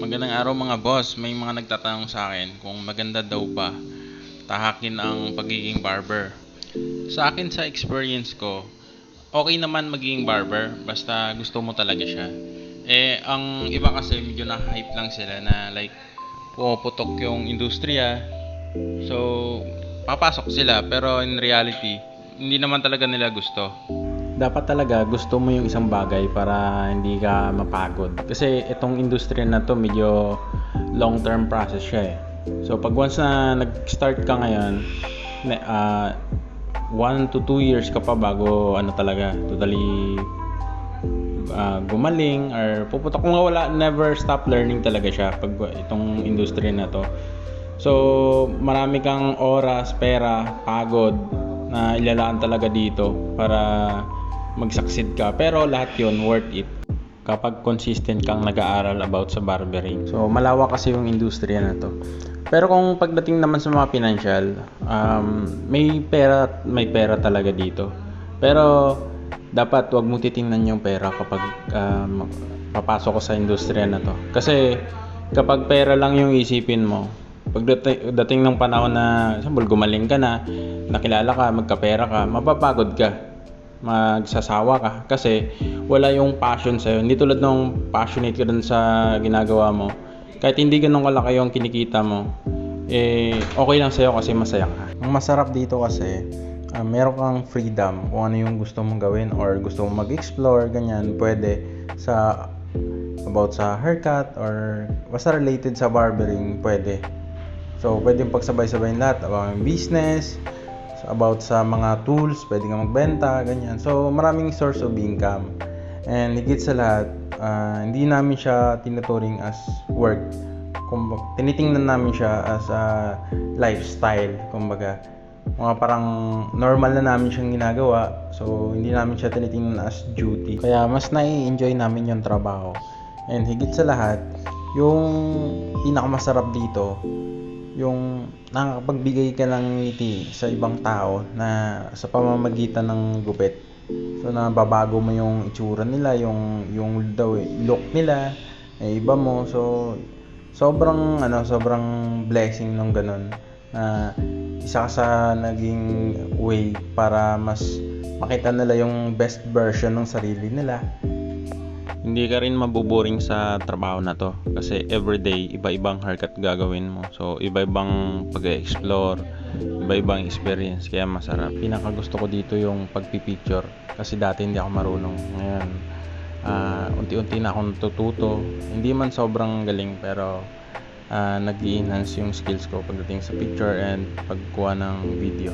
Magandang araw mga boss. May mga nagtatanong sa akin kung maganda daw ba tahakin ang pagiging barber. Sa akin sa experience ko, okay naman magiging barber basta gusto mo talaga siya. Eh, ang iba kasi medyo na-hype lang sila na like puputok yung industriya. So, papasok sila pero in reality, hindi naman talaga nila gusto. Dapat talaga gusto mo yung isang bagay para hindi ka mapagod. Kasi itong industriya na to medyo long term process siya eh. So pag once na nag-start ka ngayon, ah, one to two years ka pa bago ano talaga, totally ah, gumaling or puputok kung wala never stop learning talaga siya pag itong industriya na to. So marami kang oras, pera, pagod na ilalaan talaga dito para mag-succeed ka. Pero lahat yun worth it kapag consistent kang nag-aaral about sa barbering. So malawak kasi yung industriya na to. Pero kung pagdating naman sa mga financial, um, may pera may pera talaga dito. Pero dapat wag mo titingnan yung pera kapag um, papasok ko sa industriya na to. Kasi kapag pera lang yung isipin mo, pagdating dating ng panahon na example, gumaling ka na, nakilala ka, magkapera ka, mapapagod ka magsasawa ka kasi wala yung passion sa'yo. Hindi tulad nung passionate ka dun sa ginagawa mo. Kahit hindi ganun kalaki yung kinikita mo, eh, okay lang sa'yo kasi masaya ka. Ang masarap dito kasi, ah, meron kang freedom kung ano yung gusto mong gawin or gusto mong mag-explore, ganyan, pwede sa about sa haircut or basta related sa barbering, pwede. So, pwede yung pagsabay-sabayin lahat yung business, about sa mga tools, pwede kang magbenta, ganyan. So, maraming source of income. And higit sa lahat, ah, hindi namin siya tinuturing as work. Kumbaga, tinitingnan namin siya as a lifestyle, kumbaga. Mga parang normal na namin siyang ginagawa. So, hindi namin siya tinitingnan as duty. Kaya mas nai-enjoy namin yung trabaho. And higit sa lahat, yung pinakamasarap dito, yung nakakapagbigay ka ng ngiti sa ibang tao na sa pamamagitan ng gupit. So nababago mo yung itsura nila, yung yung look nila, eh, iba mo. So sobrang ano, sobrang blessing nung ganun na isa sa naging way para mas makita nila yung best version ng sarili nila. Hindi ka rin mabuboring sa trabaho na to kasi everyday iba-ibang haircut gagawin mo. So iba-ibang pag-explore, iba-ibang experience kaya masarap. pinaka gusto ko dito yung pagpipicture kasi dati hindi ako marunong ngayon ah, unti-unti na ako natututo hindi man sobrang galing pero ah, nag enhance yung skills ko pagdating sa picture and pagkuha ng video